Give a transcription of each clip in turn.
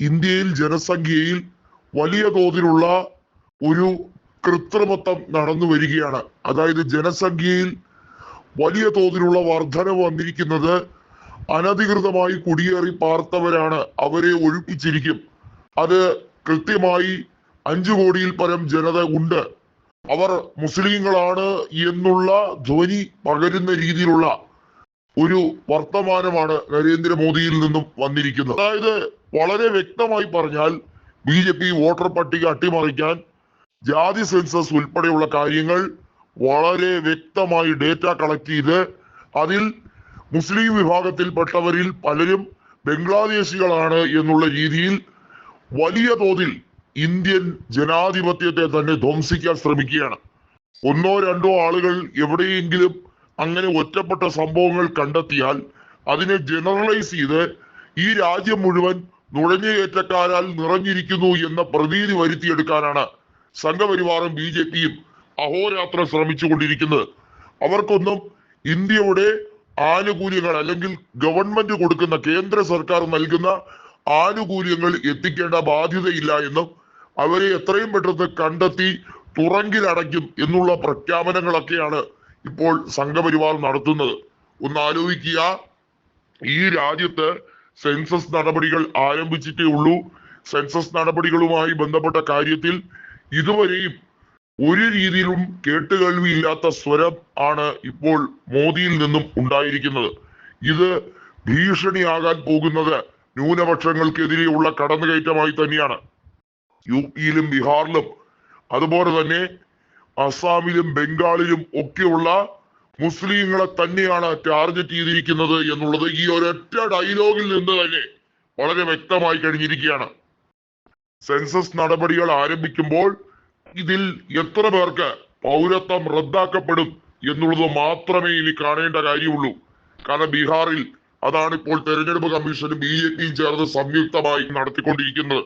ഇന്ത്യയിൽ ജനസംഖ്യയിൽ വലിയ തോതിലുള്ള ഒരു കൃത്രിമത്വം നടന്നു വരികയാണ്. അതായത് ജനസംഖ്യയിൽ വലിയ തോതിലുള്ള വർധനവ് വന്നിരിക്കുന്നത് അനധികൃതമായി കുടിയേറി പാർത്തവരാണ്. അവരെ ഒഴിപ്പിച്ചിരിക്കും. അത് കൃത്യമായി അഞ്ചു കോടിയിൽ പരം ജനത ഉണ്ട്. അവർ മുസ്ലിങ്ങളാണ് എന്നുള്ള ധ്വനി പകരുന്ന രീതിയിലുള്ള ഒരു വർത്തമാനമാണ് നരേന്ദ്രമോദിയിൽ നിന്നും വന്നിരിക്കുന്നത്. അതായത് വളരെ വ്യക്തമായി പറഞ്ഞാൽ ബി ജെ പി വോട്ടർ പട്ടിക അട്ടിമറിക്കാൻ ജാതി സെൻസസ് ഉൾപ്പെടെയുള്ള കാര്യങ്ങൾ വളരെ വ്യക്തമായി ഡേറ്റ കളക്ട് ചെയ്ത് അതിൽ മുസ്ലിം വിഭാഗത്തിൽപ്പെട്ടവരിൽ പലരും ബംഗ്ലാദേശികളാണ് എന്നുള്ള രീതിയിൽ വലിയ തോതിൽ ഇന്ത്യൻ ജനാധിപത്യത്തെ തന്നെ ധ്വംസിക്കാൻ ശ്രമിക്കുകയാണ്. ഒന്നോ രണ്ടോ ആളുകൾ എവിടെയെങ്കിലും അങ്ങനെ ഒറ്റപ്പെട്ട സംഭവങ്ങൾ കണ്ടെത്തിയാൽ അതിനെ ജനറലൈസ് ചെയ്ത് ഈ രാജ്യം മുഴുവൻ നുഴഞ്ഞുകയറ്റക്കാരാൽ നിറഞ്ഞിരിക്കുന്നു എന്ന പ്രതീതി വരുത്തിയെടുക്കാനാണ് സംഘപരിവാറും ബി ജെ പിയും അഹോരാത്രം ശ്രമിച്ചുകൊണ്ടിരിക്കുന്നത്. അവർക്കൊന്നും ഇന്ത്യയുടെ ആനുകൂല്യങ്ങൾ അല്ലെങ്കിൽ ഗവൺമെന്റ് കൊടുക്കുന്ന കേന്ദ്ര സർക്കാർ നൽകുന്ന ആനുകൂല്യങ്ങൾ എത്തിക്കേണ്ട ബാധ്യതയില്ല എന്നും അവരെ എത്രയും പെട്ടെന്ന് കണ്ടെത്തി തുറങ്കിലടയ്ക്കും എന്നുള്ള പ്രഖ്യാപനങ്ങളൊക്കെയാണ് ഇപ്പോൾ സംഘപരിവാർ നടത്തുന്നത്. ഒന്ന് ആലോചിക്കുക. ഈ രാജ്യത്ത് സെൻസസ് നടപടികൾ ആരംഭിച്ചിട്ടേ ഉള്ളൂ. സെൻസസ് നടപടികളുമായി ബന്ധപ്പെട്ട കാര്യത്തിൽ ഇതുവരെയും ഒരു രീതിയിലും കേട്ടുകേൾവിയില്ലാത്ത സ്വരം ആണ് ഇപ്പോൾ മോദിയിൽ നിന്നും ഉണ്ടായിരിക്കുന്നത്. ഇത് ഭീഷണിയാകാൻ പോകുന്നത് ന്യൂനപക്ഷങ്ങൾക്കെതിരെയുള്ള കടന്നുകയറ്റമായി തന്നെയാണ്. യു പിയിലും ബീഹാറിലും അതുപോലെ തന്നെ അസാമിലും ബംഗാളിലും ഒക്കെയുള്ള മുസ്ലിങ്ങളെ തന്നെയാണ് ടാർഗറ്റ് ചെയ്തിരിക്കുന്നത് എന്നുള്ളത് ഈ ഒരൊറ്റ ഡയലോഗിൽ നിന്ന് തന്നെ വളരെ വ്യക്തമായി കഴിഞ്ഞിരിക്കുകയാണ്. സെൻസസ് നടപടികൾ ആരംഭിക്കുമ്പോൾ ഇതിൽ എത്ര പേർക്ക് പൗരത്വം റദ്ദാക്കപ്പെടും എന്നുള്ളത് മാത്രമേ ഇനി കാണേണ്ട കാര്യമുള്ളൂ. കാരണം ബീഹാറിൽ അതാണ് ഇപ്പോൾ തെരഞ്ഞെടുപ്പ് കമ്മീഷനും ബി ജെ പിയും ചേർന്ന് സംയുക്തമായി നടത്തിക്കൊണ്ടിരിക്കുന്നത്.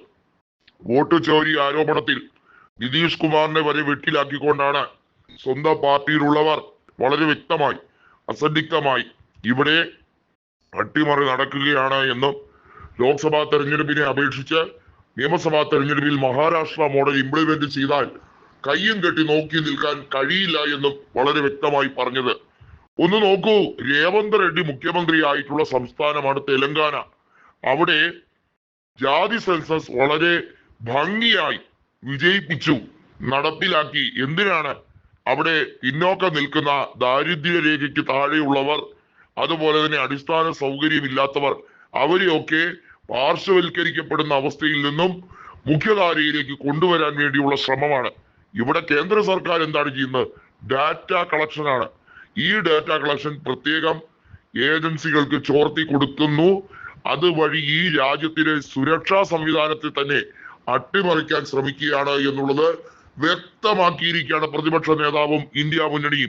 വോട്ട് ചോരി ആരോപണത്തിൽ നിതീഷ് കുമാറിനെ വരെ വെട്ടിലാക്കിക്കൊണ്ടാണ് സ്വന്തം പാർട്ടിയിലുള്ളവർ വളരെ വ്യക്തമായി അസന്നിഗ്ധമായി ഇവിടെ അട്ടിമറി നടക്കുകയാണ് എന്നും ലോക്സഭാ തെരഞ്ഞെടുപ്പിനെ അപേക്ഷിച്ച് നിയമസഭാ തെരഞ്ഞെടുപ്പിൽ മഹാരാഷ്ട്ര മോഡൽ ഇംപ്ലിമെന്റ് ചെയ്താൽ കയ്യും കെട്ടി നോക്കി നിൽക്കാൻ കഴിയില്ല എന്നും വളരെ വ്യക്തമായി പറഞ്ഞത്. ഒന്ന് നോക്കൂ രേവന്ത് റെഡ്ഡി മുഖ്യമന്ത്രി ആയിട്ടുള്ള സംസ്ഥാനമാണ് തെലങ്കാന. അവിടെ ജാതി സെൻസസ് വളരെ ഭംഗിയായി വിജയിപ്പിച്ചു. നടപ്പിലാക്കി. എന്തിനാണ്? അവിടെ പിന്നോക്കം നിൽക്കുന്ന ദാരിദ്ര്യ രേഖയ്ക്ക് താഴെയുള്ളവർ അതുപോലെ തന്നെ അടിസ്ഥാന സൗകര്യമില്ലാത്തവർ അവരെയൊക്കെ പാർശ്വവൽക്കരിക്കപ്പെടുന്ന അവസ്ഥയിൽ നിന്നും മുഖ്യധാരയിലേക്ക് കൊണ്ടുവരാൻ വേണ്ടിയുള്ള ശ്രമമാണ്. ഇവിടെ കേന്ദ്ര സർക്കാർ എന്താണ് ചെയ്യുന്നത്? ഡാറ്റ കളക്ഷനാണ് ഈ ഡാറ്റ കളക്ഷൻ പ്രത്യേകം ഏജൻസികൾക്ക് ചോർത്തി കൊടുക്കുന്നു. അതുവഴി ഈ രാജ്യത്തിലെ സുരക്ഷാ സംവിധാനത്തിൽ തന്നെ അട്ടിമറിക്കാൻ ശ്രമിക്കുകയാണ് എന്നുള്ളത് വ്യക്തമാക്കിയിരിക്കുകയാണ് പ്രതിപക്ഷ നേതാവും ഇന്ത്യ മുന്നണിയും.